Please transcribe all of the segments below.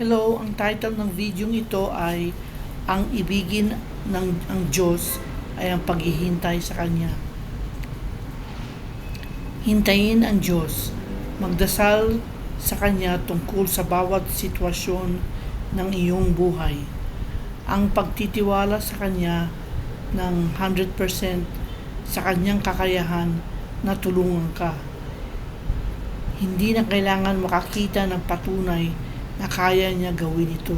Hello, ang title ng video ito ay Ang ibigin ng ang Diyos ay ang paghihintay sa Kanya. Hintayin ang Diyos. Magdasal sa Kanya tungkol sa bawat sitwasyon ng iyong buhay. Ang pagtitiwala sa Kanya ng 100% sa Kanyang kakayahan na tulungan ka. Hindi na kailangan makakita ng patunay na kaya niya gawin ito.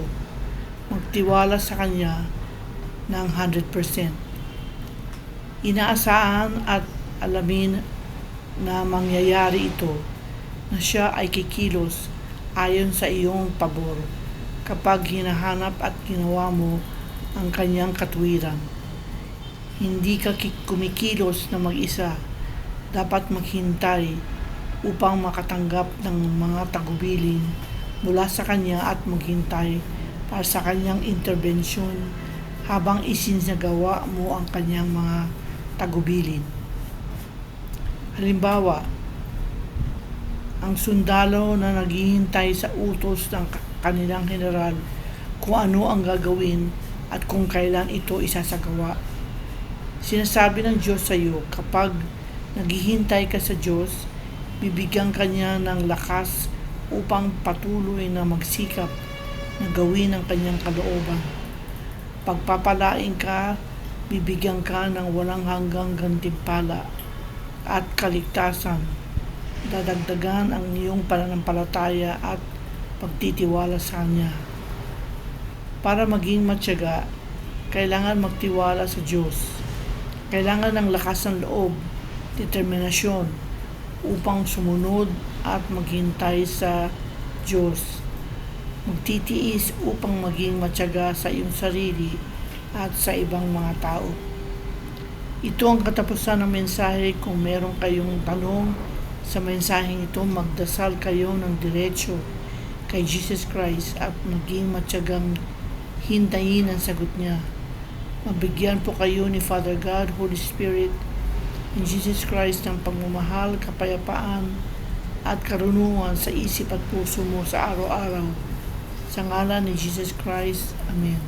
Magtiwala sa Kanya ng 100%. Inaasahan at alamin na mangyayari ito na siya ay kikilos ayon sa iyong pabor kapag hinahanap at ginawa mo ang kanyang katwiran. Hindi ka ki- kumikilos na mag-isa. Dapat maghintay upang makatanggap ng mga tagubilin mula sa kanya at maghintay para sa kanyang intervensyon habang isinagawa mo ang kanyang mga tagubilin. Halimbawa, ang sundalo na naghihintay sa utos ng ka- kanilang general kung ano ang gagawin at kung kailan ito isasagawa. Sinasabi ng Diyos sa iyo, kapag naghihintay ka sa Diyos, bibigyan ka niya ng lakas upang patuloy na magsikap na gawin ang kanyang kalooban. Pagpapalain ka, bibigyan ka ng walang hanggang gantimpala at kaligtasan. Dadagdagan ang iyong pananampalataya at pagtitiwala sa Kanya. Para maging matyaga, kailangan magtiwala sa Diyos. Kailangan ng lakas ng loob, determinasyon, upang sumunod at maghintay sa Diyos. Magtitiis upang maging matyaga sa iyong sarili at sa ibang mga tao. Ito ang katapusan ng mensahe. Kung meron kayong tanong sa mensaheng ito, magdasal kayo ng diretsyo kay Jesus Christ at maging matyagang hintayin ang sagot niya. Mabigyan po kayo ni Father God, Holy Spirit, in Jesus Christ ng pagmamahal, kapayapaan, at karunungan sa isip at puso mo sa araw-araw. Sa ngalan ni Jesus Christ. Amen.